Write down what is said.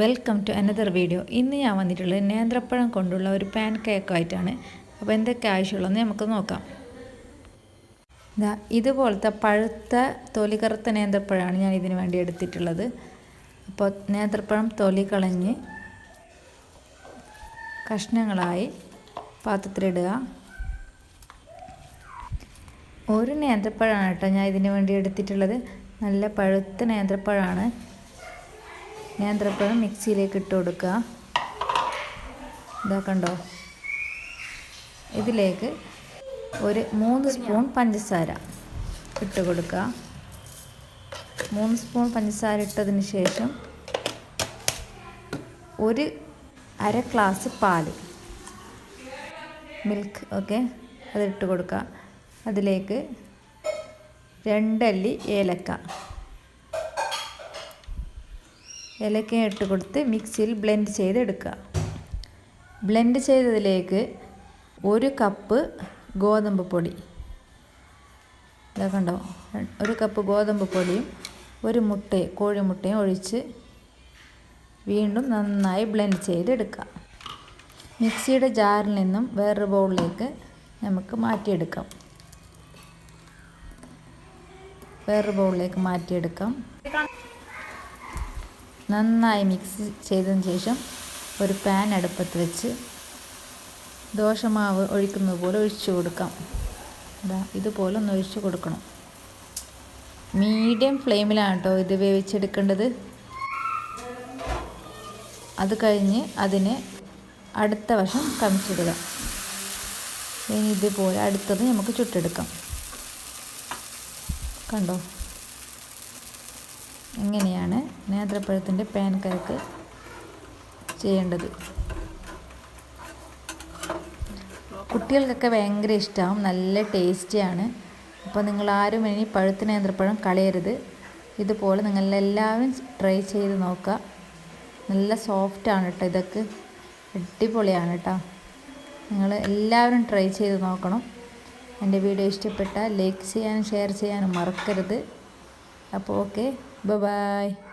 Welcome to another video ഇന്ന് ഞാൻ വന്നിട്ടുള്ളത് നേന്ത്രപ്പഴം കൊണ്ടുള്ള ഒരു പാൻ കേക്കായിട്ടാണ് അപ്പോൾ എന്തൊക്കെ ആവശ്യമുള്ളതെന്ന് നമുക്ക് നോക്കാം. ഇതാ ഇതുപോലത്തെ പഴുത്ത തൊലി കറുത്ത നേന്ത്രപ്പഴമാണ് ഞാൻ ഇതിന് വേണ്ടി എടുത്തിട്ടുള്ളത്. അപ്പോൾ നേന്ത്രപ്പഴം തൊലി കളഞ്ഞ് കഷ്ണങ്ങളായി പാത്രത്തിലിടുക. ഒരു നേന്ത്രപ്പഴമാണ് കേട്ടോ ഞാൻ ഇതിന് വേണ്ടി എടുത്തിട്ടുള്ളത്. നല്ല പഴുത്ത നേന്ത്രപ്പഴമാണ്. നേന്ത്രപ്പഴം മിക്സിയിലേക്ക് ഇട്ട് കൊടുക്കുക. ഇതാ കണ്ടോ? ഇതിലേക്ക് ഒരു മൂന്ന് സ്പൂൺ പഞ്ചസാര ഇട്ട് കൊടുക്കുക. മൂന്ന് സ്പൂൺ പഞ്ചസാര ഇട്ടതിന് ശേഷം ഒരു അര ഗ്ലാസ് പാൽ മിൽക്ക് ഓക്കെ അതിട്ട് കൊടുക്കുക. അതിലേക്ക് രണ്ടല്ലി ഏലക്ക. ഏലക്ക ഇട്ട് കൊടുത്ത് മിക്സിയിൽ ബ്ലെൻഡ് ചെയ്തെടുക്കുക ബ്ലെൻഡ് ചെയ്തതിലേക്ക് ഒരു കപ്പ് ഗോതമ്പ് പൊടി. ഇതാ കണ്ടോ? ഒരു കപ്പ് ഗോതമ്പ് പൊടിയും ഒരു മുട്ടയും കോഴിമുട്ടയും ഒഴിച്ച് വീണ്ടും നന്നായി ബ്ലെൻഡ് ചെയ്തെടുക്കുക മിക്സിയുടെ ജാറിൽ നിന്നും വേറൊരു ബൗളിലേക്ക് നമുക്ക് മാറ്റിയെടുക്കാം. വേറൊരു ബൗളിലേക്ക് മാറ്റിയെടുക്കാം. നന്നായി മിക്സ് ചെയ്തതിന് ശേഷം ഒരു പാൻ അടുപ്പത്ത് വെച്ച് ദോശമാവ് ഒഴിക്കുന്നത് പോലെ ഒഴിച്ചു കൊടുക്കാം. ഇതാ ഇതുപോലെ ഒന്ന് ഒഴിച്ചു കൊടുക്കണം. മീഡിയം ഫ്ലെയിമിലാണ് കേട്ടോ ഇത് വേവിച്ചെടുക്കേണ്ടത്. അത് കഴിഞ്ഞ് അതിന് അടുത്ത വശം കമിച്ചിടുക ഇനി ഇതുപോലെ അടുത്തത് നമുക്ക് ചുട്ടെടുക്കാം. കണ്ടോ? ഇങ്ങനെയാണ് നേന്ത്രപ്പഴത്തിന്റെ പാൻ കരക്ക് ചെയ്യേണ്ടത്. കുട്ടികൾക്കൊക്കെ ഭയങ്കര ഇഷ്ടമാവും നല്ല ടേസ്റ്റിയാണ്. അപ്പോൾ നിങ്ങൾ ആരും ഇനി പഴുത്ത നേന്ത്രപ്പഴം കളയരുത്. ഇതുപോലെ നിങ്ങളെല്ലാവരും ട്രൈ ചെയ്ത് നോക്കുക. നല്ല സോഫ്റ്റാണ് കേട്ടോ ഇതൊക്കെ. അടിപൊളിയാണ് കേട്ടോ. നിങ്ങൾ എല്ലാവരും ട്രൈ ചെയ്ത് നോക്കണം. എന്റെ വീഡിയോ ഇഷ്ടപ്പെട്ടാൽ ലൈക്ക് ചെയ്യാനും ഷെയർ ചെയ്യാനും മറക്കരുത്. അപ്പോൾ ഓക്കെ ബൈ